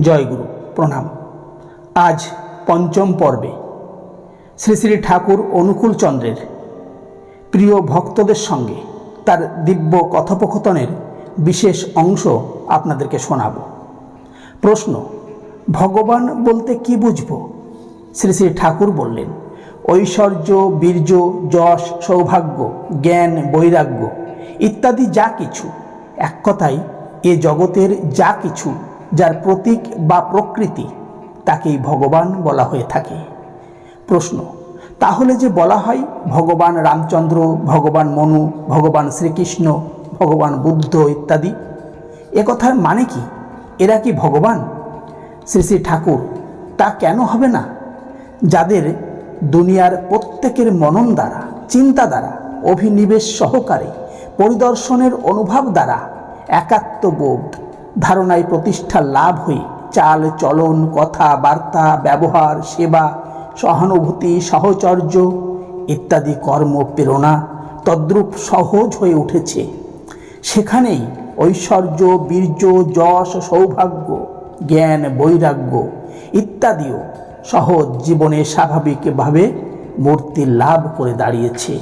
জয়গুরু, প্রণাম। আজ পঞ্চম পর্বে শ্রী শ্রী ঠাকুর অনুকূল চন্দ্রের প্রিয় ভক্তদের সঙ্গে তার দিব্য কথোপকথনের বিশেষ অংশ আপনাদেরকে শোনাব। প্রশ্ন, ভগবান বলতে কি বুঝব? শ্রী শ্রী ঠাকুর বললেন, ঐশ্বর্য, বীর্য, যশ, সৌভাগ্য, জ্ঞান, বৈরাগ্য ইত্যাদি যা কিছু, এক কথায় এ জগতের যা কিছু যার প্রতীক বা প্রকৃতি তাকেই ভগবান বলা হয়ে থাকে। প্রশ্ন, তাহলে যে বলা হয় ভগবান রামচন্দ্র, ভগবান মনু, ভগবান শ্রীকৃষ্ণ, ভগবান বুদ্ধ ইত্যাদি, এ কথার মানে কি? এরা কি ভগবান? শ্রী শ্রী ঠাকুর, তা কেন হবে না? যাদের দুনিয়ার প্রত্যেকের মনন দ্বারা, চিন্তা দ্বারা, অভিনিবেশ সহকারে, পরিদর্শনের অনুভব দ্বারা একাত্মবোধ ধারণায় প্রতিষ্ঠা লাভ হয়ে চাল, চলন, কথা, বার্তা, ব্যবহার, সেবা, সহানুভূতি, সহচর্য ইত্যাদি কর্ম, প্রেরণা তদ্রূপ সহজ হয়ে উঠেছে। সেখানেই ঐশ্বর্য, বীর্য, যশ, সৌভাগ্য, জ্ঞান, বৈরাগ্য ইত্যাদিও সহজ জীবনে স্বাভাবিকভাবে মূর্তি লাভ করে দাঁড়িয়েছে।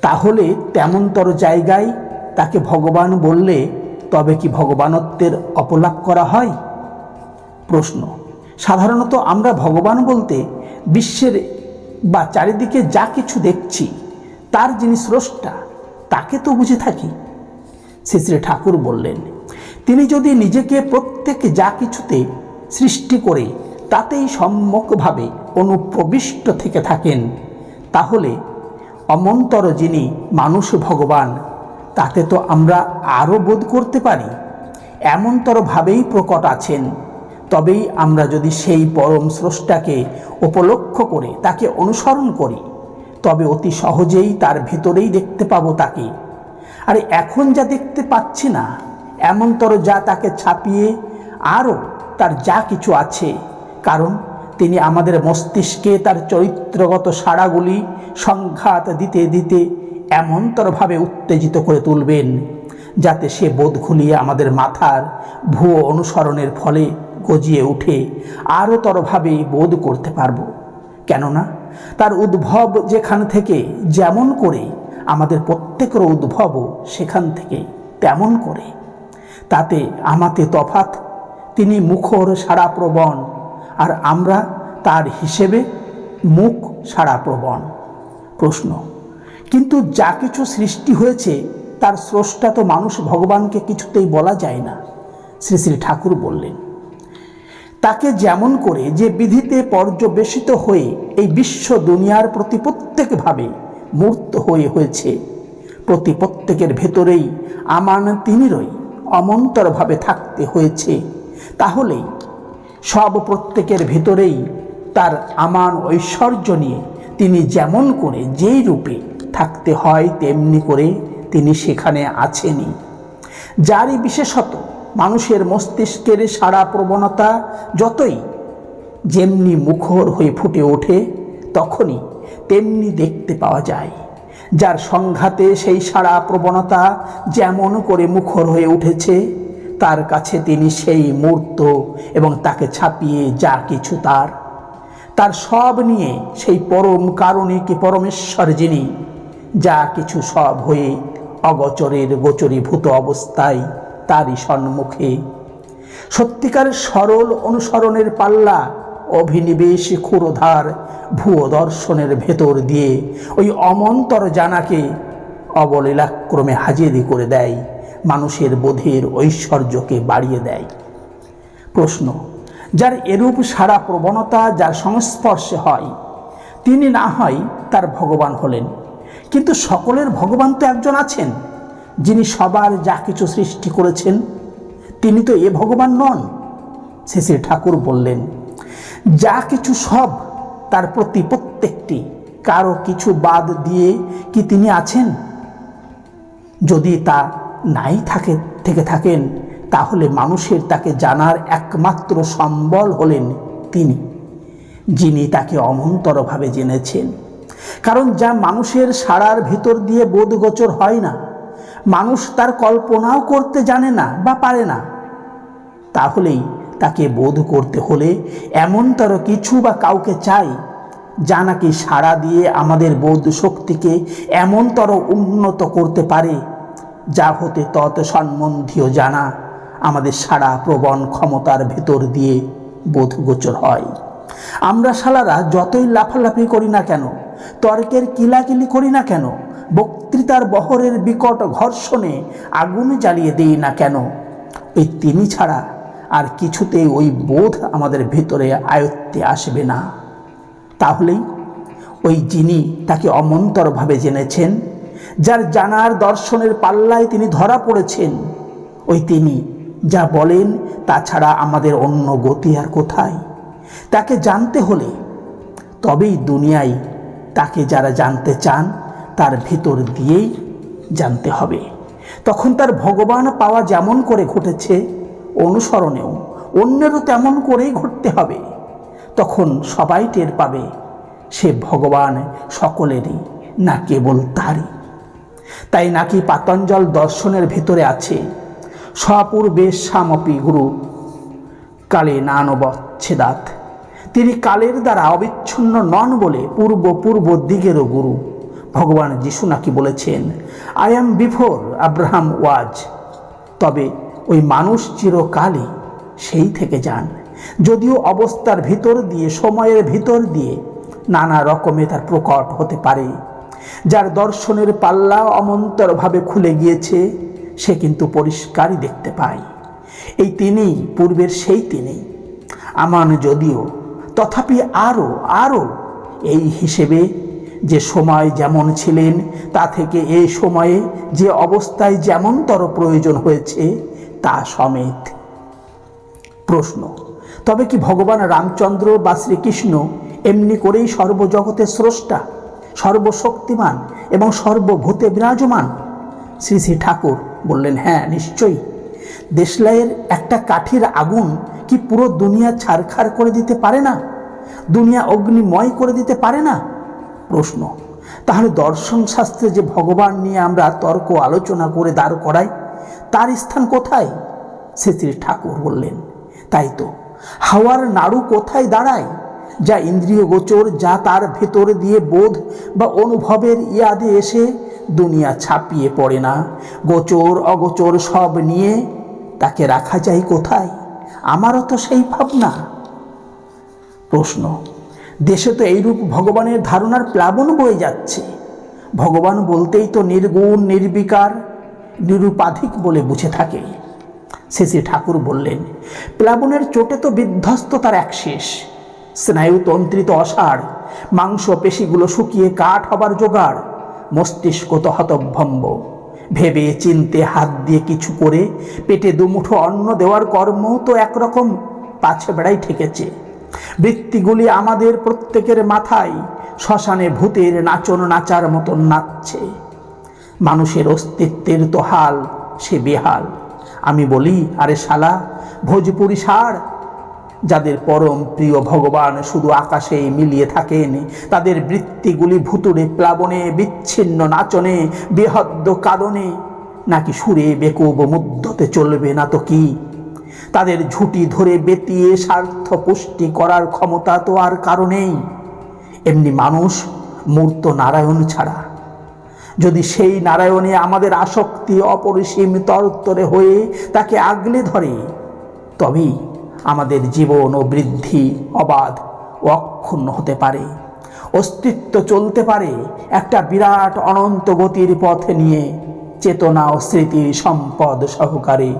তাহলে তেমনতর জায়গায় তাকে ভগবান বললে তবে কি ভগবানত্বের অপলাপ করা হয়? প্রশ্ন। সাধারণত আমরা ভগবান বলতে বিশ্বের বা চারিদিকে যা কিছু দেখছি, তার যিনি স্রষ্টা, তাকে তো বুঝে থাকি। শ্রী শ্রী ঠাকুর বললেন, তিনি যদি নিজেকে প্রত্যেক যা কিছুতে সৃষ্টি করে তাতেই সম্যকভাবে অনুপ্রবিষ্ট থেকে থাকেন, তাহলে অমন্তর যিনি মানুষ ভগবান তাতে তো আমরা আরও বোধ করতে পারি। এমনতরভাবেই প্রকট আছেন। তবেই আমরা যদি সেই পরম স্রষ্টাকে উপলক্ষ করে তাকে অনুসরণ করি, তবে অতি সহজেই তার ভিতরেই দেখতে পাবো তাকে। আর এখন যা দেখতে পাচ্ছি না, এমনতর যা তাকে ছাপিয়ে আরও তার যা কিছু আছে, কারণ তিনি আমাদের মস্তিষ্কে তার চরিত্রগত সাড়াগুলি সংঘাত দিতে দিতে এমনতরভাবে উত্তেজিত করে তুলবেন, যাতে সে বোধ খুলিয়ে আমাদের মাথার ভুয়ো অনুসরণের ফলে গজিয়ে উঠে আরও তরভাবে বোধ করতে পারব। কেননা, তার উদ্ভব যেখান থেকে যেমন করে, আমাদের প্রত্যেকের উদ্ভবও সেখান থেকে তেমন করে। তাতে আমাতে তফাত তিনি মুখর সাড়া প্রবণ আর আমরা তার হিসেবে মুখ সাড়া প্রবণ প্রশ্ন কিন্তু যা কিছু সৃষ্টি হয়েছে, তার স্রষ্টা তো মানুষ ভগবানকে কিছুতেই বলা যায় না, শ্রী শ্রী ঠাকুর বললেন। তাকে যেমন করে যে বিধিতে পর্যবেসিত হয়ে এই বিশ্ব দুনিয়ার প্রতি প্রত্যেকভাবে মূর্ত হয়ে হয়েছে, প্রতি প্রত্যেকের ভেতরেই আমান তিনিরই অমন্তরভাবে থাকতে হয়েছে, তাহলেই সব প্রত্যেকের ভেতরেই তার আমান ঐশ্বর্য নিয়ে তিনি যেমন করে যেই রূপে থাকতে হয় তেমনি করে তিনি সেখানে আছেনই। যারই বিশেষত মানুষের মস্তিষ্কের সারা প্রবণতা যতই যেমনি মুখর হয়ে ফুটে ওঠে, তখনই তেমনি দেখতে পাওয়া যায়। যার সংঘাতে সেই সারা প্রবণতা যেমন করে মুখর হয়ে উঠেছে, তার কাছে তিনি সেই মূর্ত এবং তাকে ছাপিয়ে যা কিছু তার। তার সব নিয়ে সেই পরম কারণিক পরমেশ্বর যিনি যা কিছু সব হয়ে অগচরের গোচরীভূত অবস্থায় তারই সম্মুখে। সত্যিকার সরল অনুসরণের পাল্লা, অভিনিবেশ ক্ষুরধার ভুয়ো দর্শনের ভেতর দিয়ে ওই অমন্তর জানাকে অবলীলাক্রমে হাজিরি করে দেয়, মানুষের বোধের ঐশ্বর্যকে বাড়িয়ে দেয়। প্রশ্ন, যার এরূপ সারা প্রবণতা, যার সংস্পর্শে হয়, তিনি না হয় তার ভগবান হলেন। কিন্তু সকলের ভগবান তো একজন আছেন, যিনি সবার যা কিছু সৃষ্টি করেছেন, তিনি তো এ ভগবান নন। শেষে ঠাকুর বললেন, যা কিছু সব তার প্রতি প্রত্যেকটি, কারও কিছু বাদ দিয়ে কি তিনি আছেন? যদি তা নাই থাকে, থেকে থাকেন, তাহলে মানুষের তাকে জানার একমাত্র সম্বল হলেন তিনি, যিনি তাকে অমন্তরভাবে জেনেছেন। কারণ যা মানুষের সারার ভিতর দিয়ে বোধগোচর হয় না। মানুষ তার কল্পনাও করতে জানে না বা পারে না। তাহলেই তাকে বোধ করতে হলে এমনতর কিছু বা কাউকে চাই, যা নাকি সাড়া দিয়ে আমাদের বোধ শক্তিকে এমনতর উন্নত করতে পারে, যা হতে তত সম্বন্ধীয় জানা আমাদের সারা প্রবণ ক্ষমতার ভেতর দিয়ে বোধগোচর হয়। আমরা শালারা যতই লাফালাফি করি না কেন তর্কের কিলাকিলি করি না কেন? বক্তৃতার বহরের বিকট ঘর্ষণে আগুন জ্বালিয়ে দিই না কেন? ওই তিনি ছাড়া আর কিছুতেই ওই বোধ আমাদের ভেতরে আয়ত্তে আসবে না। তাহলেই ওই যিনি তাকে অমন্তরভাবে জেনেছেন, যার জানার দর্শনের পাল্লায় তিনি ধরা পড়েছেন, ওই তিনি যা বলেন তাছাড়া আমাদের অন্য গতি আর কোথায়? তাকে জানতে হলে তবেই দুনিয়ায় তাকে যারা জানতে চান, তার ভিতর দিয়েই জানতে হবে। তখন তার ভগবান পাওয়া যেমন করে ঘটেছে, অনুসরণেও অন্যেরও তেমন করেই ঘটতে হবে। তখন সবাই টের পাবে, সে ভগবান সকলেরই না কেবল তারই। তাই নাকি পাতঞ্জল দর্শনের ভেতরে আছে, স্বপূর্বে সামপি গুরু কালে নানবচ্ছেদাত তিনি কালের দ্বারা অবিচ্ছিন্ন নন বলে পূর্ব পূর্ব দিকেরও গুরু। ভগবান যিশু নাকি বলেছেন I am before Abraham was তবে ওই মানুষ চিরকালই সেই থেকে যান। যদিও অবস্থার ভিতর দিয়ে, সময়ের ভিতর দিয়ে নানা রকমে তার প্রকট হতে পারে। যার দর্শনের পাল্লা অমন্তরভাবে খুলে গিয়েছে, সে কিন্তু পরিষ্কারই দেখতে পায়। এই তিনি পূর্বের সেই তিনি আমান যদিও তথাপি আরও আরও। এই হিসেবে যে সময় যেমন ছিলেন, তা থেকে এই সময়ে যে অবস্থায় যেমনতর প্রয়োজন হয়েছে, তা সমেত। প্রশ্ন, তবে কি ভগবান রামচন্দ্র বা শ্রীকৃষ্ণ এমনি করেই সর্বজগতের স্রষ্টা, সর্বশক্তিমান এবং সর্বভূতে বিরাজমান? শ্রী শ্রী ঠাকুর বললেন হ্যাঁ নিশ্চয়ই। দেশলাইয়ের একটা কাঠির আগুন কি পুরো দুনিয়া ছারখার করে দিতে পারে না? দুনিয়া অগ্নিময় করে দিতে পারে না? প্রশ্ন। তাহলে দর্শন শাস্ত্রে যে ভগবান নিয়ে আমরা তর্ক আলোচনা করে দাঁড় করাই, তার স্থান কোথায়? শ্রী ঠাকুর বললেন। তাই তো। হাওয়ার নাড়ু কোথায় দাঁড়ায়? যা ইন্দ্রিয় গোচর, যা তার ভেতর দিয়ে বোধ বা অনুভবের ইয়াদে এসে দুনিয়া ছাপিয়ে পড়ে না। গোচর, অগোচর সব নিয়ে তাকে রাখা যায় কোথায়? আমারও তো সেই ভাবনা। প্রশ্ন, দেশে তো এইরূপ ভগবানের ধারণার প্লাবন বয়ে যাচ্ছে। ভগবান বলতেই তো নির্গুণ, নির্বিকার, নিরুপাধিক বলে বুঝে থাকে। শেষে ঠাকুর বললেন, প্লাবনের চোটে তো বিধ্বস্ত তার এক শেষ। স্নায়ুতন্ত্রিত অসাড় মাংস, পেশিগুলো শুকিয়ে কাঠ হবার জোগাড়, মস্তিষ্ক তো হতভম্ব। ভেবে চিনতে হাত দিয়ে কিছু করে পেটে দুমুঠো অন্ন দেওয়ার কর্মও তো একরকম পাছে বেড়াই ঠেকেছে। বৃত্তিগুলি আমাদের প্রত্যেকের মাথায় শ্মশানে ভূতের নাচন নাচার মতন নাচছে। মানুষের অস্তিত্বের তো হাল সে বেহাল। আমি বলি, আরে শালা, ভোজপুরি সার যাদের পরম প্রিয় ভগবান শুধু আকাশেই মিলিয়ে থাকেন, তাদের বৃত্তিগুলি ভুতুড়ে, প্লাবনে, বিচ্ছিন্ন নাচনে, বেহদ্দ কাদনে নাকি সুরে বেকুব মুগ্ধতে চলবে না তো কি? তাদের ঝুঁটি ধরে বেতিয়ে স্বার্থ পুষ্টি করার ক্ষমতা তো আর কারণেই এমনি মানুষ মূর্ত নারায়ণ ছাড়া। যদি সেই নারায়ণে আমাদের আসক্তি অপরিসীম তরতরে হয়ে তাকে আগলে ধরে, তবেই আমাদের জীবন ও বৃদ্ধি অবাধ অক্ষুণ্ণ হতে পারে। অস্তিত্ব চলতে পারে একটা বিরাট অনন্ত গতির পথে নিয়ে চেতনা ও স্মৃতির সম্পদ সহকারে।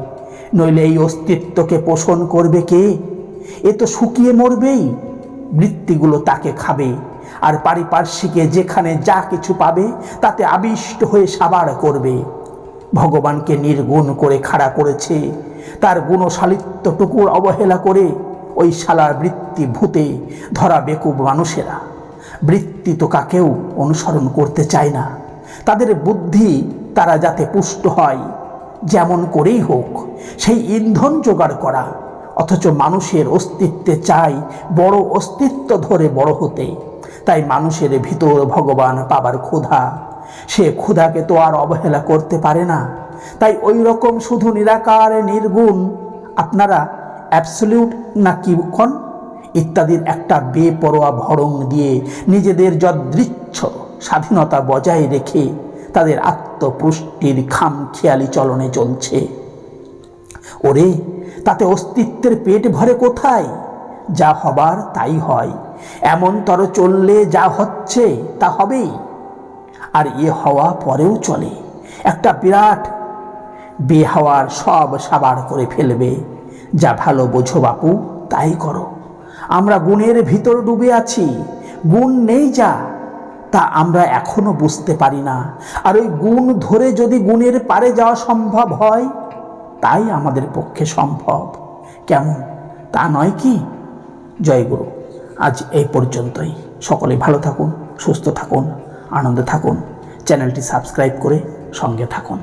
নইলে এই অস্তিত্বকে পোষণ করবে কে? এ তো শুকিয়ে মরবেই, বৃত্তিগুলো তাকে খাবে। আর পারিপার্শ্বিকে যেখানে যা কিছু পাবে, তাতে আবিষ্ট হয়ে সাবার করবে। ভগবানকে নির্গুণ করে খাড়া করেছে তার গুণশালিত্বটুকুর অবহেলা করে ওই শালার বৃত্তি ভূতে ধরা বেকুব মানুষেরা। বৃত্তি তো কাকেও অনুসরণ করতে চায় না। তাদের বুদ্ধি তারা যাতে পুষ্ট হয়, যেমন করেই হোক, সেই ইন্ধন জোগাড় করা। অথচ মানুষের অস্তিত্বে চাই বড় অস্তিত্ব ধরে বড় হতে। তাই মানুষের ভিতর ভগবান পাবার ক্ষুধা। সে ক্ষুধাকে তো আর অবহেলা করতে পারে না। তাই ওই রকম শুধু নিরাকার নির্গুণ আপনারা অ্যাবসলিউট না কি কন ইত্যাদির একটা বেপরোয়া ভরং দিয়ে নিজেদের যদৃচ্ছ স্বাধীনতা বজায় রেখে তাদের আত্মপুষ্টির খামখেয়ালি চলনে চলছে। ওরে, তাতে অস্তিত্বের পেট ভরে কোথায়? যা হবার তাই হয়। এমন তর চললে যা হচ্ছে তা হবেই। আর এ হওয়া পরেও চলে। একটা বিরাট বেহাওয়ার সব সাবার করে ফেলবে। যা ভালো বোঝো বাপু, তাই করো। আমরা গুণের ভিতর ডুবে আছি, গুণ নেই যা, তা আমরা এখনও বুঝতে পারি না। আর ওই গুণ ধরে যদি গুণের পারে যাওয়া সম্ভব হয়, তাই আমাদের পক্ষে সম্ভব। কেমন? তা নয় কি? জয়গুরু আজ এই পর্যন্তই। সকলে ভালো থাকুন, সুস্থ থাকুন, আনন্দে থাকুন। চ্যানেলটি সাবস্ক্রাইব করে সঙ্গে থাকুন।